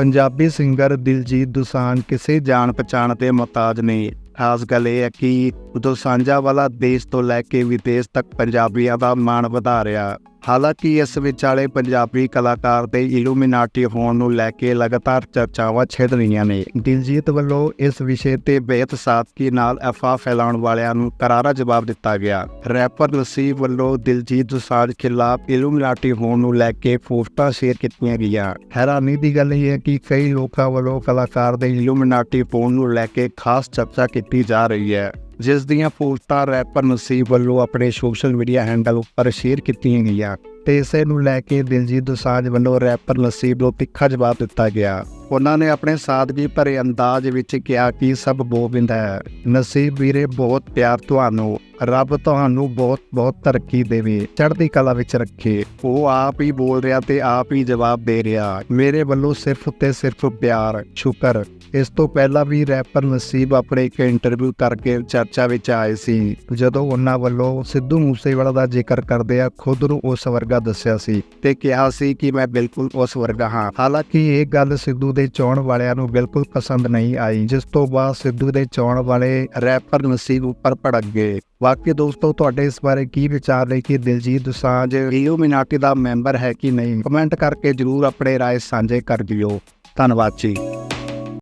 Punjabi singer Diljit Dosanjh ਕਿਸੇ ਜਾਣ ਪਛਾਣ ਦੇ ਮੁਹਤਾਜ ਨਹੀਂ। ਖਾਸ ਗੱਲ ਇਹ ਹੈ ਕਿ ਦੋਸਾਂਝਾ ਵਾਲਾ ਦੇਸ਼ ਤੋਂ ਲੈ ਕੇ ਵਿਦੇਸ਼ ਤੱਕ ਪੰਜਾਬੀਆਂ ਦਾ ਮਾਣ ਵਧਾ ਰਿਹਾ। ਹਾਲਾਂਕਿ ਇਸ ਵਿਚਾਲੇ ਪੰਜਾਬੀ ਕਲਾਕਾਰ ਦੇ ਇਲੂਮੀਨਾਟੀ ਹੋਣ ਨੂੰ ਲੈ ਕੇ ਲਗਾਤਾਰ ਚਰਚਾਵਾਂ ਛਿੜ ਰਹੀਆਂ ਨੇ। ਦਿਲਜੀਤ ਵੱਲੋਂ ਇਸ ਵਿਸ਼ੇ ਤੇ ਬੇਤ ਸਾਦਗੀ ਨਾਲ ਅਫਵਾਹ ਫੈਲਾਉਣ ਵਾਲਿਆਂ ਨੂੰ ਕਰਾਰਾ ਜਵਾਬ ਦਿੱਤਾ ਗਿਆ। ਰੈਪਰ ਨਸੀਬ ਵੱਲੋਂ ਦਿਲਜੀਤ ਦੁਸਾਂਝ ਖਿਲਾਫ ਇਲੂਮੀਨਾਟੀ ਹੋਣ ਨੂੰ ਲੈ ਕੇ ਪੋਸਟਾਂ ਸ਼ੇਅਰ ਕੀਤੀਆਂ ਗਈਆਂ। ਹੈਰਾਨੀ ਦੀ ਗੱਲ ਇਹ ਹੈ ਕਿ ਕਈ ਲੋਕਾਂ ਵੱਲੋਂ ਕਲਾਕਾਰ ਦੇ ਇਲੂਮੀਨਾਟੀ ਹੋਣ ਨੂੰ ਲੈ ਕੇ ਖਾਸ ਚਰਚਾ ਕੀਤੀ ਜਾ ਰਹੀ ਹੈ। ਜਿਸ ਦੀਆਂ ਪੋਸਟਾਂ ਰੈਪਰ ਨਸੀਬ ਵੱਲੋਂ ਆਪਣੇ ਸੋਸ਼ਲ ਮੀਡੀਆ ਹੈਂਡਲ ਉੱਪਰ ਸ਼ੇਅਰ ਕੀਤੀਆਂ ਗਈਆਂ ਤੇ ਇਸੇ ਨੂੰ ਲੈ ਕੇ ਦਿਲਜੀਤ ਦੋਸਾਂਝ ਵੱਲੋਂ ਰੈਪਰ ਨਸੀਬ ਨੂੰ ਤਿੱਖਾ ਜਵਾਬ ਦਿੱਤਾ ਗਿਆ। ਉਹਨਾਂ ਨੇ ਆਪਣੇ ਸਾਦਗੀ ਭਰੇ ਅੰਦਾਜ਼ ਵਿੱਚ ਕਿਹਾ ਕਿ ਸਭ ਗੋਬਿੰਦ ਹੈ। ਨਸੀਬ ਵੀਰੇ, ਬਹੁਤ ਪਿਆਰ ਤੁਹਾਨੂੰ। ਰੱਬ ਤੁਹਾਨੂੰ ਬਹੁਤ ਬਹੁਤ ਤਰੱਕੀ ਦੇਵੇ। ਚੜ੍ਹਦੀ ਕਲਾ ਵਿੱਚ ਰੱਖੇ। ਉਹ ਆਪ ਹੀ ਬੋਲ ਰਿਹਾ ਤੇ ਆਪ ਹੀ ਜਵਾਬ ਦੇ ਰਿਹਾ। ਮੇਰੇ ਵੱਲੋਂ ਸਿਰਫ ਤੇ ਸਿਰਫ ਪਿਆਰ, ਸ਼ੁਕਰ। ਇਸ ਤੋਂ ਪਹਿਲਾਂ ਵੀ ਰੈਪਰ ਨਸੀਬ ਆਪਣੇ ਇੱਕ ਇੰਟਰਵਿਊ ਕਰਕੇ ਚਰਚਾ ਵਿੱਚ ਆਏ ਸੀ, ਜਦੋਂ ਉਹਨਾਂ ਵੱਲੋਂ ਸਿੱਧੂ ਮੂਸੇਵਾਲਾ ਦਾ ਜ਼ਿਕਰ ਕਰਦੇ ਆ ਖੁਦ ਨੂੰ ਉਸ ਵਰਗਾ ਦੱਸਿਆ ਸੀ ਤੇ ਕਿਹਾ ਸੀ ਕਿ ਮੈਂ ਬਿਲਕੁਲ ਉਸ ਵਰਗਾ ਹਾਂ। ਹਾਲਾਂਕਿ ਇਹ ਗੱਲ ਸਿੱਧੂ ਦੇ ਚਾਹਣ ਵਾਲਿਆਂ ਨੂੰ ਬਿਲਕੁਲ ਪਸੰਦ ਨਹੀਂ ਆਈ, ਜਿਸ ਤੋਂ ਬਾਅਦ ਸਿੱਧੂ ਦੇ ਚਾਹਣ ਵਾਲੇ ਰੈਪਰ ਨਸੀਬ ਉੱਪਰ ਭੜਕ ਗਏ। ਬਾਕੀ ਦੋਸਤੋ, ਤੁਹਾਡੇ ਇਸ ਬਾਰੇ ਕੀ ਵਿਚਾਰ ਨੇ ਕਿ ਦਿਲਜੀਤ ਦੋਸਾਂਝ ਇਲੂਮੀਨਾਟੀ ਦਾ ਮੈਂਬਰ ਹੈ ਕਿ ਨਹੀਂ? ਕਮੈਂਟ ਕਰਕੇ ਜਰੂਰ ਆਪਣੇ ਰਾਏ ਸਾਂਝੇ ਕਰ ਦਿਓ। ਧੰਨਵਾਦ ਜੀ।